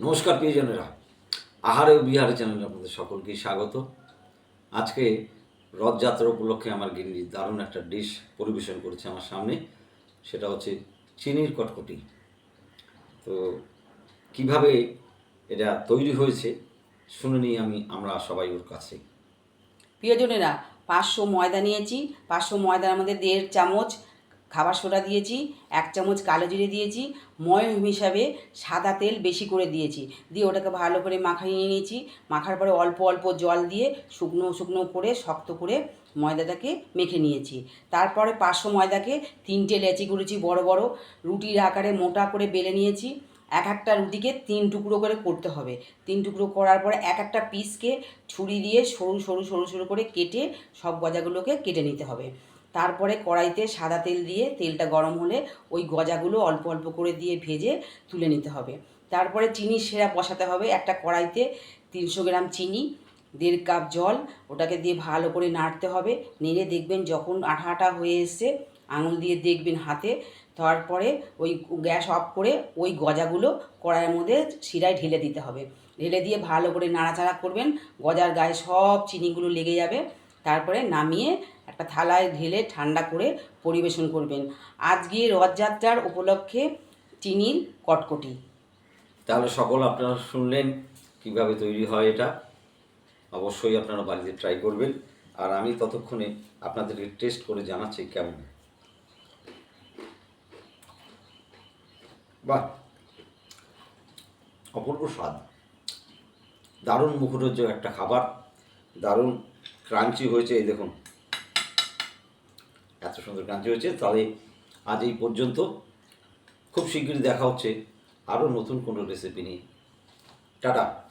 নমস্কার, প্রিয়জনেরা। আহারে বিহারে চ্যানেলে আপনাদের সকলকে স্বাগত। আজকে রথযাত্রা উপলক্ষে আমার গিন্নি দারুণ একটা ডিশ পরিবেশন করেছে আমার সামনে। সেটা হচ্ছে চিনির কটকটি। তো কীভাবে এটা তৈরি হয়েছে, শুনে নিই আমি, আমরা সবাই ওর কাছে। প্রিয়জনেরা, পাঁচশো ময়দা নিয়েছি। পাঁচশো ময়দার মধ্যে দেড় চামচ খাবার সোডা দিয়েছি, এক চামচ কালো জিরে দিয়েছি ময়ম হিসাবে সাদা তেল বেশি করে দিয়েছি। দিয়ে ওটাকে ভালো করে মাখিয়ে নিয়েছি। মাখার পরে অল্প অল্প জল দিয়ে শুকনো শুকনো করে শক্ত করে ময়দাটাকে মেখে নিয়েছি। তারপরে পাঁচশো ময়দাকে তিনটে লেচি করেছি বড় বড়। রুটির আকারে মোটা করে বেলে নিয়েছি। এক একটা রুটিকে তিন টুকরো করে করতে হবে। তিন টুকরো করার পরে এক একটা পিসকে ছুরি দিয়ে সরু সরু সরু সরু করে কেটে সব গজাগুলোকে কেটে নিতে হবে। তারপরে কড়াইতে সাদা তেল দিয়ে তেলটা গরম হলে ওই গজাগুলো অল্প অল্প করে দিয়ে ভেজে তুলে নিতে হবে। তারপরে চিনি সেরা বসাতে হবে একটা কড়াইতে তিনশো গ্রাম চিনি, দেড় কাপ জল, ওটাকে দিয়ে ভালো করে নাড়তে হবে। নেড়ে দেখবেন যখন আঠা আঠা হয়ে এসছে, আঙুল দিয়ে দেখবেন হাতে। তারপরে ওই গ্যাস অফ করে ওই গজাগুলো কড়াইয়ের মধ্যে শিরায় ঢেলে দিতে হবে। ঢেলে দিয়ে ভালো করে নাড়াচাড়া করবেন, গজার গায়ে সব চিনিগুলো লেগে যাবে। তারপরে নামিয়ে একটা থালায় ঢেলে ঠান্ডা করে পরিবেশন করবেন। আজকে রথযাত্রার উপলক্ষে চিনির কটকটি। তাহলে সকল আপনারা শুনলেন কীভাবে তৈরি হয় এটা। অবশ্যই আপনারা বাড়িতে ট্রাই করবেন। আর আমি ততক্ষণে আপনাদেরকে টেস্ট করে জানাচ্ছি কেমন। বাহ! অপূর্ব স্বাদ। দারুণ মুখরোজ্জ একটা খাবার। দারুণ ক্রাঞ্চি হয়েছে, এই দেখুন। এত সুন্দর ক্রাঞ্চি হয়েছে। তাহলে আজ এই পর্যন্ত খুব শীঘ্রই দেখা হচ্ছে আরও নতুন কোনো রেসিপি নিয়ে। টাটা।